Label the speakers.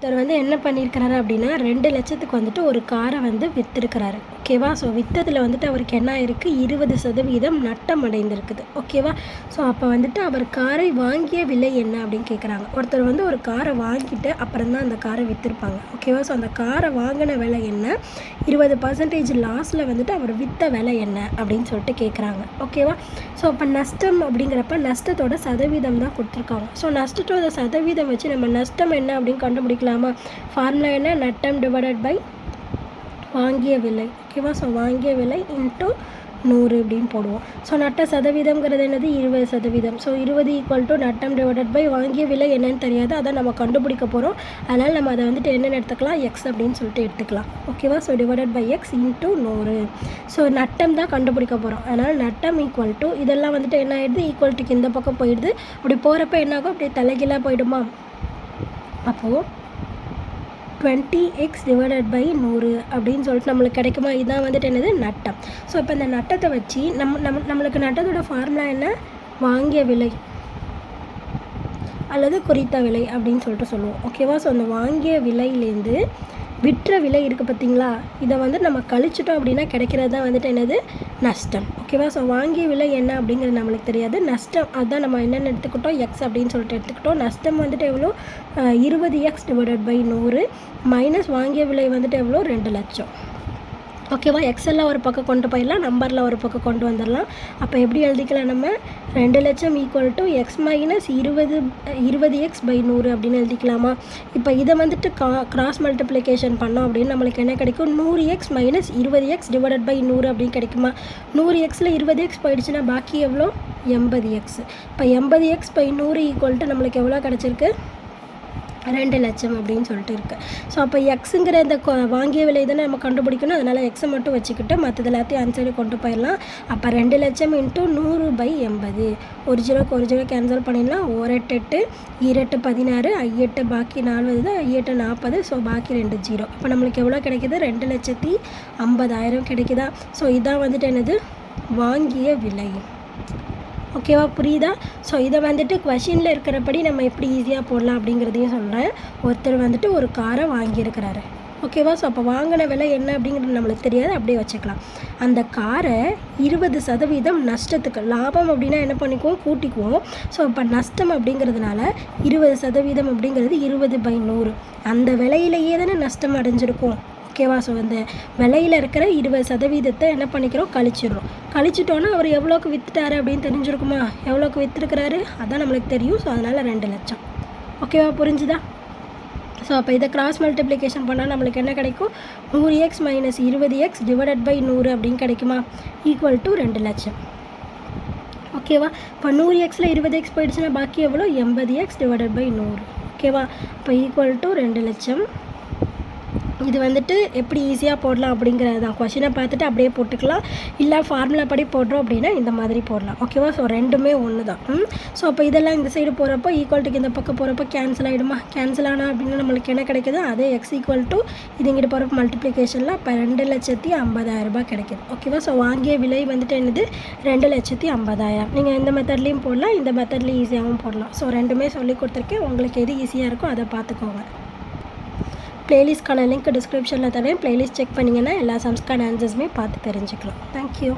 Speaker 1: ஒருத்தர் வந்து என்ன பண்ணியிருக்கிறாரு அப்படின்னா ரெண்டு லட்சத்துக்கு வந்துட்டு ஒரு காரை வந்து விற்றுருக்கிறாரு ஓகேவா? ஸோ விற்றதில் வந்துட்டு அவருக்கு என்ன இருக்குது இருபது சதவீதம் நட்டம் அடைந்திருக்குது ஓகேவா? ஸோ அப்போ வந்துட்டு அவர் காரை வாங்கிய விலை என்ன அப்படின்னு கேட்குறாங்க ஒருத்தர் வந்து ஒரு காரை வாங்கிட்டு அப்புறம் தான் அந்த காரை விற்றுருப்பாங்க ஓகேவா? ஸோ அந்த காரை வாங்கின விலை என்ன? இருபது பர்சன்டேஜ் லாஸில் வந்துட்டு அவர் விற்ற விலை என்ன? அப்படின்னு சொல்லிட்டு கேட்குறாங்க ஓகேவா? ஸோ அப்போ நஷ்டம் அப்படிங்கிறப்ப நஷ்டத்தோட சதவீதம் தான் கொடுத்துருக்காங்க. ஸோ நஷ்டத்தோட சதவீதம் வச்சு நம்ம நஷ்டம் என்ன அப்படின்னு கண்டுபிடிக்கலாமா? ஃபார்முலா என்ன? நட்டம் டிவைடட் பை வாங்கிய விலை ஓகேவா ஸோ வாங்கிய விலை இன்ட்டு நூறு அப்படின்னு போடுவோம். ஸோ நட்ட சதவீதம்ங்கிறது என்னது? இருபது சதவீதம். ஸோ இருபது ஈக்குவல் டு நட்டம் டிவைடட் பை வாங்கிய விலை என்னன்னு தெரியாது. அதை நம்ம கண்டுபிடிக்க போகிறோம் அதனால் நம்ம அதை வந்துட்டு என்னென்னு எடுத்துக்கலாம்? எக்ஸ் அப்படின்னு சொல்லிட்டு எடுத்துக்கலாம். ஓகேவா so divided by X into நூறு. ஸோ நட்டம் தான் கண்டுபிடிக்க போகிறோம் அதனால் நட்டம் ஈக்குவல் டு இதெல்லாம் வந்துட்டு என்ன ஆயிடுது? ஈக்குவல் டுக்கு இந்த பக்கம் போயிடுது. அப்படி போகிறப்ப என்னாகும்? அப்படியே தலைகீழாக போயிடுமா? அப்போது டுவெண்ட்டி எக்ஸ் டிவைடட் பை நூறு அப்படின்னு சொல்லிட்டு நம்மளுக்கு கிடைக்குமா? இதுதான் வந்துட்டு என்னது? நட்டம். ஸோ இப்போ இந்த நட்டத்தை வச்சு நம்ம நம்ம நம்மளுக்கு நட்டத்தோட ஃபார்முலா என்ன? வாங்கிய விலை. அல்லது குறித்த விலை அப்படின்னு சொல்லிட்டு சொல்லுவோம். ஓகேவா ஸோ அந்த வாங்கிய விலையிலேருந்து விற்ற விலை இருக்குது பார்த்தீங்களா? இதை வந்து நம்ம கழிச்சிட்டோம் அப்படின்னா கிடைக்கிறது தான் வந்துட்டு என்னது? நஷ்டம். ஓகேவா ஸோ வாங்கிய விலை என்ன அப்படிங்கிறது நம்மளுக்கு தெரியாது. நஷ்டம் அதுதான் நம்ம என்னென்ன எடுத்துக்கிட்டோம்? எக்ஸ் அப்படின்னு சொல்லிட்டு எடுத்துக்கிட்டோம். நஷ்டம் வந்துட்டு எவ்வளோ? இருபது எக்ஸ் டிவைடட் பை நூறு மைனஸ் வாங்கிய விலை வந்துட்டு எவ்வளோ? ரெண்டு லட்சம். ஓகேவா? எக்ஸலில் ஒரு பக்கம் கொண்டு போயிடலாம் நம்பரில் ஒரு பக்கம் கொண்டு வந்துடலாம். அப்போ எப்படி எழுதிக்கலாம் நம்ம? ரெண்டு லட்சம் ஈக்குவல் டு எக்ஸ் மைனஸ் இருபது இருபது எக்ஸ் பை நூறு அப்படின்னு எழுதிக்கலாமா? இப்போ இதை வந்துட்டு கா கிராஸ் மல்டிப்ளிகேஷன் பண்ணோம் அப்படின்னு நம்மளுக்கு என்ன கிடைக்கும்? நூறு எக்ஸ் மைனஸ் இருபது எக்ஸ் டிவைடட் பை நூறு அப்படின்னு கிடைக்குமா? நூறு எக்ஸில் இருபது எக்ஸ் போயிடுச்சுன்னா பாக்கி எவ்வளோ? எண்பது எக்ஸ் இப்போ எண்பது எக்ஸ் பை நூறு ஈக்குவல் டு நம்மளுக்கு எவ்வளோ கிடச்சிருக்கு? ரெண்டு லட்சம் அப்படின்னு சொல்லிட்டு இருக்கு. ஸோ அப்போ எக்ஸுங்கிற இந்த கொ- வாங்கிய விலை தானே நம்ம கண்டுபிடிக்கணும். அதனால் எக்ஸை மட்டும் வச்சுக்கிட்டு மற்றது எல்லாத்தையும் ஆன்சர் கொண்டு போயிடலாம். அப்போ ரெண்டு லட்சம் இன்ட்டு நூறு பை எண்பது. ஒரு ஜீரோக்கு ஒரு ஜீரோ கேன்சல் பண்ணிடலாம். ஓரெட்டு எட்டு ஈரெட்டு பதினாறு ஐயெட்டு பாக்கி நாற்பது ஐயெட்டு நாற்பது ஸோ பாக்கி ரெண்டு ஜீரோ. அப்போ நம்மளுக்கு எவ்வளோ கிடைக்குது? ரெண்டு லட்சத்தி ஐம்பதாயிரம் கிடைக்குதா? ஸோ இதான் வந்துட்டு என்னது? வாங்கிய விலை. ஓகேவா புரியுதா? ஸோ இதை வந்துட்டு கொஷினில் இருக்கிறபடி நம்ம எப்படி ஈஸியாக போடலாம் அப்படிங்கிறதையும் சொல்கிறேன் ஒருத்தர் வந்துட்டு ஒரு காரை வாங்கியிருக்கிறாரு. ஓகேவா ஸோ அப்போ வாங்கின விலை என்ன அப்படிங்கிறது நம்மளுக்கு தெரியாது. அப்படியே வச்சுக்கலாம். அந்த காரை இருபது சதவீதம் நஷ்டத்துக்கு லாபம் அப்படின்னா என்ன பண்ணிக்குவோம்? கூட்டிக்குவோம். ஸோ இப்போ நஷ்டம் அப்படிங்கிறதுனால இருபது சதவீதம் அப்படிங்கிறது இருபது பை நூறு. அந்த விலையிலேயே தானே நஷ்டம் அடைஞ்சிருக்கும். ஓகேவா? ஸோ இந்த விலையில் இருக்கிற இருபது சதவீதத்தை என்ன பண்ணிக்கிறோம்? கழிச்சிடுறோம். கழிச்சிட்டோன்னா அவர் எவ்வளோக்கு விற்றுட்டாரு அப்படின்னு தெரிஞ்சிருக்குமா? எவ்வளோக்கு விற்றுருக்கிறாரு அதான் நம்மளுக்கு தெரியும். ஸோ அதனால் ரெண்டு லட்சம். ஓகேவா புரிஞ்சுதா? ஸோ அப்போ இதை கிராஸ் மல்டிப்ளிகேஷன் பண்ணால் நம்மளுக்கு என்ன கிடைக்கும்? நூறு எக்ஸ் மைனஸ் இருபது எக்ஸ் டிவைடட் பை நூறு அப்படின்னு கிடைக்குமா? ஈக்குவல் டு ரெண்டு லட்சம். ஓகேவா இப்போ நூறு எக்ஸில் இருபது எக்ஸ் போயிடுச்சுன்னா பாக்கி எவ்வளோ எண்பது எக்ஸ் டிவைடட் பை நூறு. ஓகேவா இப்போ ஈக்குவல் டு ரெண்டு லட்சம். இது வந்துட்டு எப்படி ஈஸியாக போடலாம் அப்படிங்கிறது தான். கொஷினை பார்த்துட்டு அப்படியே போட்டுக்கலாம். இல்லை ஃபார்முலா படி போடுறோம் அப்படின்னா இந்த மாதிரி போடலாம். ஓகேவா ஸோ ரெண்டுமே ஒன்று தான். ஸோ அப்போ இதெல்லாம் இந்த சைடு போகிறப்போ ஈக்குவல்ட்டுக்கு இந்த பக்கம் போகிறப்போ கேன்சல் ஆகிடுமா கேன்சல் ஆனால் அப்படின்னு நம்மளுக்கு என்ன கிடைக்குது அதே எக்ஸ் ஈக்குவல் டு இது இங்கிட்டு போகிறப்ப மல்டிப்ளிகேஷனில் இப்போ ரெண்டு லட்சத்தி ஐம்பதாயிரம் ரூபாய் கிடைக்குது. ஓகேவா ஸோ வாங்கிய விலை வந்துட்டு என்னது? ரெண்டு லட்சத்தி ஐம்பதாயிரம். நீங்கள் இந்த மெத்தட்லேயும் போடலாம். இந்த மெத்தட்லேயும் ஈஸியாகவும் போடலாம். ஸோ ரெண்டுமே சொல்லி கொடுத்துருக்கேன். உங்களுக்கு எது ஈஸியாக இருக்கோ அதை பார்த்துக்கோங்க. பிளேலிஸ்ட்கான லிங்க் டிஸ்கிரிப்ஷனில் தரேன். பிளேலிஸ்ட் செக் பண்ணிங்கன்னா எல்லா சம்ஸ்கான ஆன்சர்ஸுமே பார்த்து தெரிஞ்சுக்கலாம். தேங்க்யூ